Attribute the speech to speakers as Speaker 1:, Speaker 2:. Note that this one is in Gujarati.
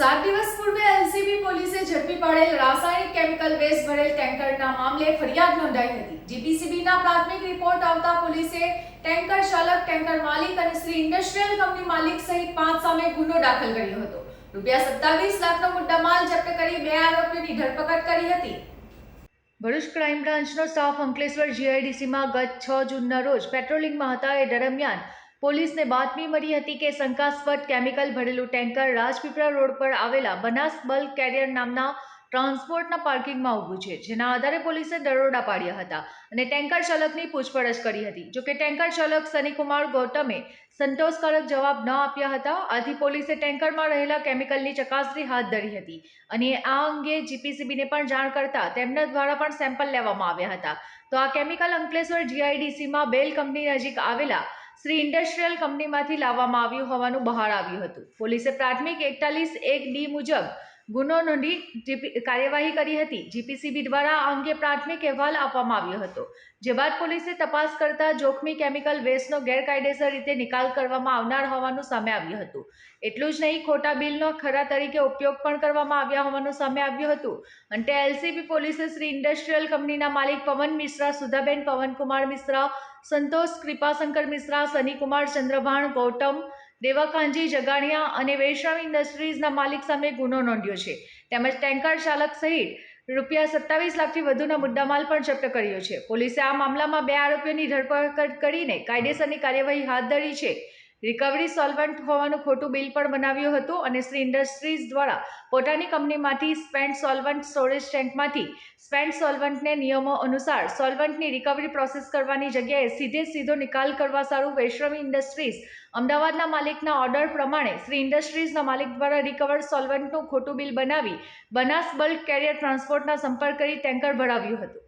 Speaker 1: સાત દિવસ પૂર્વે એલસીબી પોલીસે ઝડપી પાડેલ રાસાયણિક કેમિકલ વેસ્ટ ભરેલ ટેન્કરના મામલે ફરિયાદ નોંધાઈ હતી. જીપીસીબીના પ્રાથમિક રિપોર્ટ આવતા પોલીસે ટેન્કર ચાલક, ટેન્કર માલિક અને શ્રી ઇન્ડસ્ટ્રીયલ કંપની માલિક સહિત પાંચ સામે ગુનો દાખલ કર્યો હતો. રૂપિયા સત્તાવીસ લાખનો મુદ્દામાલ જપ્ત કરી બે આરોપીઓની ધરપકડ કરી હતી. ભરૂચ ક્રાઇમ બ્રાન્ચનો સ્ટાફ અંકલેશ્વર જીઆઈડીસીમાં ગત છ જૂનના રોજ પેટ્રોલિંગમાં હતા. એ દરમિયાન પોલીસને બાતમી મળી હતી કે શંકાસ્પદ કેમિકલ ભરેલું ટેન્કર રાજપીપળા રોડ પર આવેલા બનાસ બલ્ક કેરિયર નામના ટ્રાન્સપોર્ટના પાર્કિંગમાં ઊભું છે, જેના આધારે પોલીસે દરોડા પાડ્યા હતા અને ટેન્કર ચાલકની પૂછપરછ કરી હતી. જોકે ટેન્કર ચાલક સનીકુમાર ગૌતમે સંતોષકારક જવાબ ન આપ્યા હતા. આથી પોલીસે ટેન્કરમાં રહેલા કેમિકલની ચકાસણી હાથ ધરી હતી અને આ અંગે જીપીસીબીને પણ જાણ કરતા તેમના દ્વારા પણ સેમ્પલ લેવામાં આવ્યા હતા. તો આ કેમિકલ અંકલેશ્વર જીઆઈડીસીમાં બેલ કંપની નજીક આવેલા શ્રી ઇન્ડસ્ટ્રીયલ કંપનીમાંથી લાવવામાં આવ્યું હોવાનું બહાર આવ્યું હતું. પોલીસે પ્રાથમિક એકતાલીસ એક ડી મુજબ ગુનો નોંધી કાર્યવાહી કરી હતી. જીપીસીબી દ્વારા આ અંગે પ્રાથમિક અહેવાલ આપવામાં આવ્યો હતો. જે બાદ પોલીસે તપાસ કરતા જોખમી કેમિકલ વેસ્ટનો ગેરકાયદેસર રીતે નિકાલ કરવામાં આવનાર હોવાનું સામે આવ્યું હતું. એટલું જ નહીં, ખોટા બિલનો ખરા તરીકે ઉપયોગ પણ કરવામાં આવ્યા હોવાનું સામે આવ્યું હતું. અંતે એલસીબી પોલીસે શ્રી ઇન્ડસ્ટ્રીયલ કંપનીના માલિક પવન મિશ્રા, સુધાબેન પવનકુમાર મિશ્રા, સંતોષ કૃપાશંકર મિશ્રા, સનીકુમાર ચંદ્રભાણ ગૌતમ દેવાકાંજી, જગાણિયા અને વૈષ્ણવ ઇન્ડસ્ટ્રીઝના માલિક સામે ગુનો નોંધ્યો છે. તેમજ ટેન્કર ચાલક સહિત રૂપિયા સત્તાવીસ લાખથી વધુના મુદ્દામાલ પણ જપ્ત કર્યો છે. પોલીસે આ મામલામાં બે આરોપીઓની ધરપકડ કરીને કાયદેસરની કાર્યવાહી હાથ ધરી છે. રિકવરી સોલ્વન્ટ હોવાનું ખોટું બિલ પણ બનાવ્યું હતું અને શ્રી ઇન્ડસ્ટ્રીઝ દ્વારા પોતાની કંપનીમાંથી સ્પેન્ડ સોલ્વન્ટ સ્ટોરેજ ટેન્કમાંથી સ્પેન્ડ સોલ્વન્ટને નિયમો અનુસાર સોલ્વન્ટની રિકવરી પ્રોસેસ કરવાની જગ્યાએ સીધે સીધો નિકાલ કરવા સારું વૈષ્ણવી ઇન્ડસ્ટ્રીઝ અમદાવાદના માલિકના ઓર્ડર પ્રમાણે શ્રી ઇન્ડસ્ટ્રીઝના માલિક દ્વારા રિકવર્ડ સોલ્વન્ટનું ખોટું બિલ બનાવી બનાસ બલ્ક કેરિયર ટ્રાન્સપોર્ટના સંપર્ક કરી ટેન્કર ભરાવ્યું હતું.